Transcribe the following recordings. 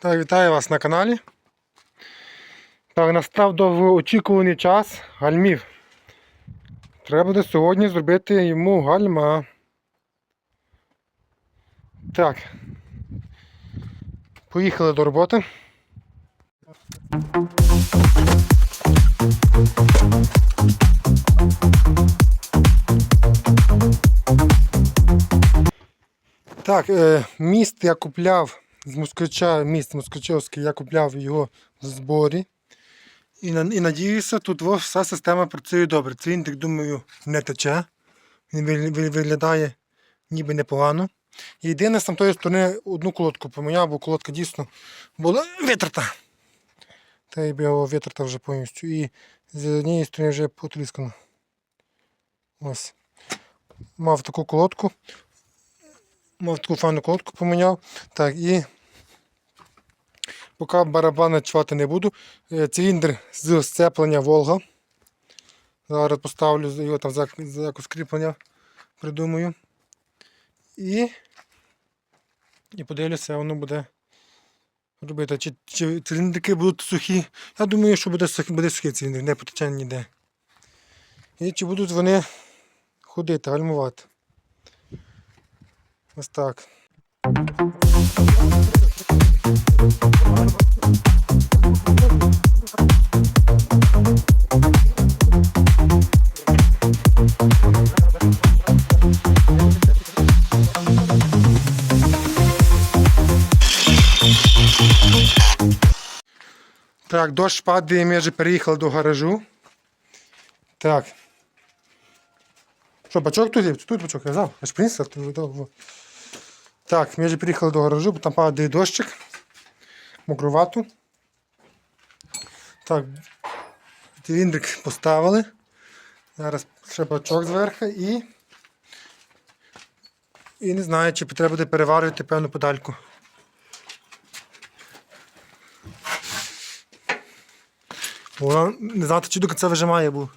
Так, вітаю вас на каналі. Так, настав довгоочікуваний час гальмів. Треба буде сьогодні зробити йому гальма. Так. Поїхали до роботи. Так, е, міст я купляв з москвича, міст москвичовський, я купляв його в зборі. І, і надіюся, тут вся система працює добре. Цвинтик, думаю, не тече. Він ви- ви- виглядає ніби непогано. Єдине, з тамтої сторони одну колодку поміняв, бо колодка дійсно була витерта. Та б його витерта вже повністю. І з однієї сторони вже потріскано. Ось. Мав таку колодку. Мав таку файну колодку поміняв. Так, і поки барабани чвати не буду. Е, Циліндр з сцеплення Волга. Зараз поставлю його там за, за якось кріплення придумаю. І, і подивлюся, воно буде робити. Чи, чи циліндрики будуть сухі. Я думаю, що буде, сухий- буде сухий циліндр, не потече ніде. І чи будуть вони ходити, гальмувати. Ось так. Так, дощ падає, ми вже переїхали до гаражу. Так. Що, бачок тут є? Тут бачок, я знав. Я ж приніс. Так, ми вже приїхали до гаражу, бо там падає дощик. Мокровату. Так, циліндрик поставили. Зараз ще бачок зверху і. І не знаю, чи треба буде переварювати певну педальку. Вона не знати, чи до кінця вижимає, бо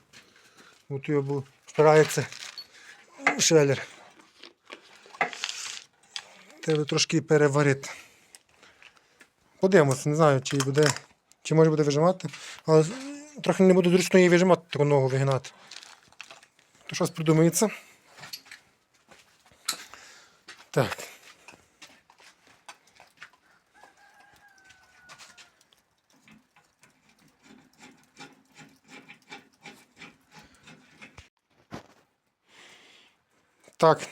от його бо впирається швеллер. Треба трошки переварити. Подивимося, не знаю, чи буде, чи може буде вижимати, але трохи не буде зручно її вижимати, таку ногу вигинати. То щось придумається. Так. Так,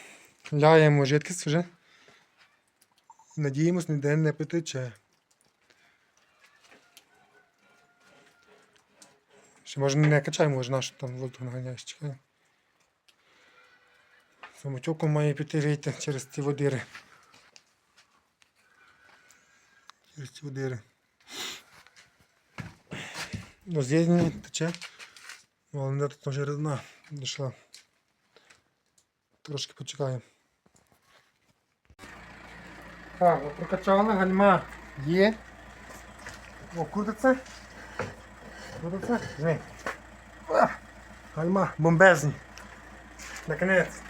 ляємо жидкість вже. Надіємось, ніде не потече. Ще може не качаємо, може наш там воздух наганяєш. Самотюком має піти вийти через ці водири. Через ці водири. Ну, з'єднання тече. Але не тут вже рідна дійшла трошки почекаємо. Так, прокачали, гальма є. О, крутиться. Крутиться. Жми. Гальма бомбезні. Наконець.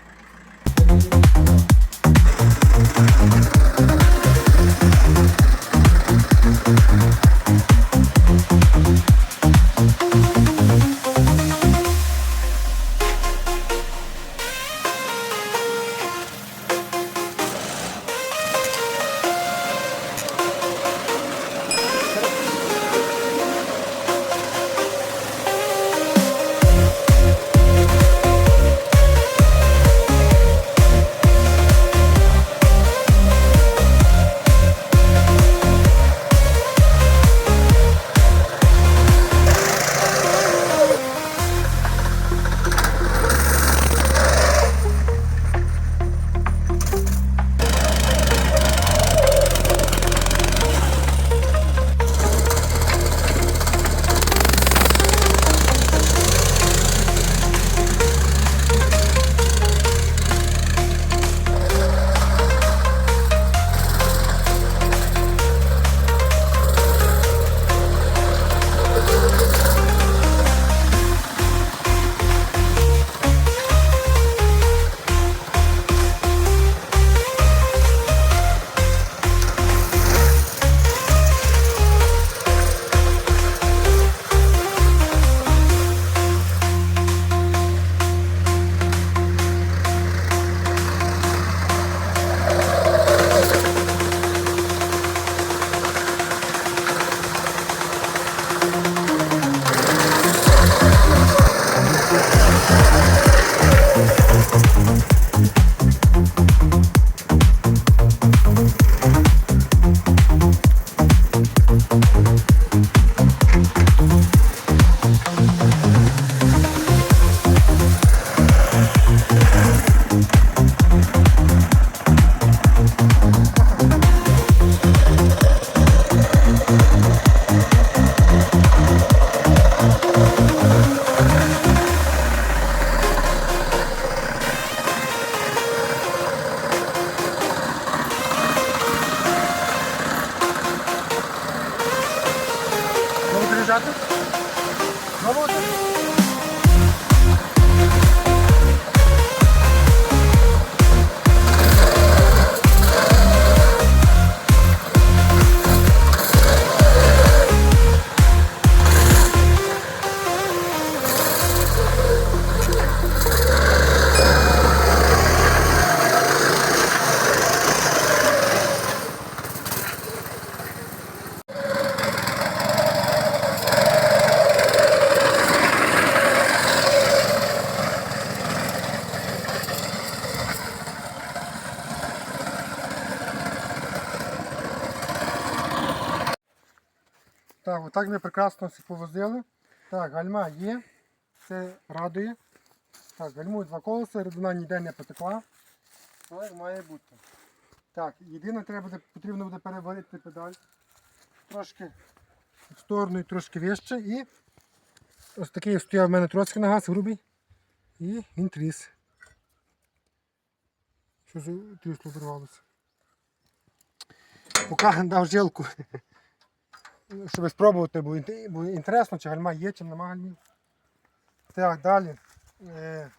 Bob. Так, отак ми прекрасно всі повозили. Так, гальма є. Це радує. Так, гальмують два колеса, рідина ніде не потекла. Так має бути. Так, єдине треба потрібно буде переварити педаль. Трошки в сторону і трошки вище. І ось такий стояв в мене троцький на газ, грубий. І він тріс. Що за трісло обірвалося? Поки дав жилку. Щоб спробувати, бо, інтересно, чи гальма є, чи нема гальмів. Так, далі. Е,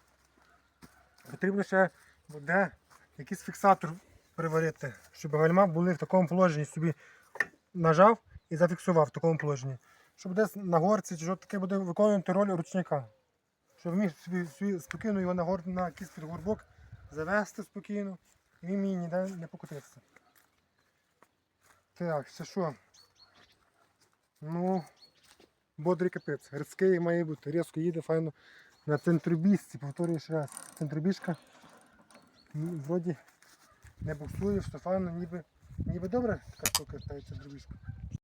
потрібно ще буде якийсь фіксатор приварити, щоб гальма були в такому положенні, собі нажав і зафіксував в такому положенні. Щоб десь на горці чи що таке буде виконувати роль ручника. Щоб міг собі, собі спокійно його на, гор, на якийсь підгорбок завести спокійно, і він мені ніде не покотиться. Так, ще що? Ну, бодрий капець. Грицький має бути. Різко їде, файно. На центробісці. повторюю ще раз. Центробіжка вроді не буксує, що файно, ніби, ніби добре така штука та центробіжка.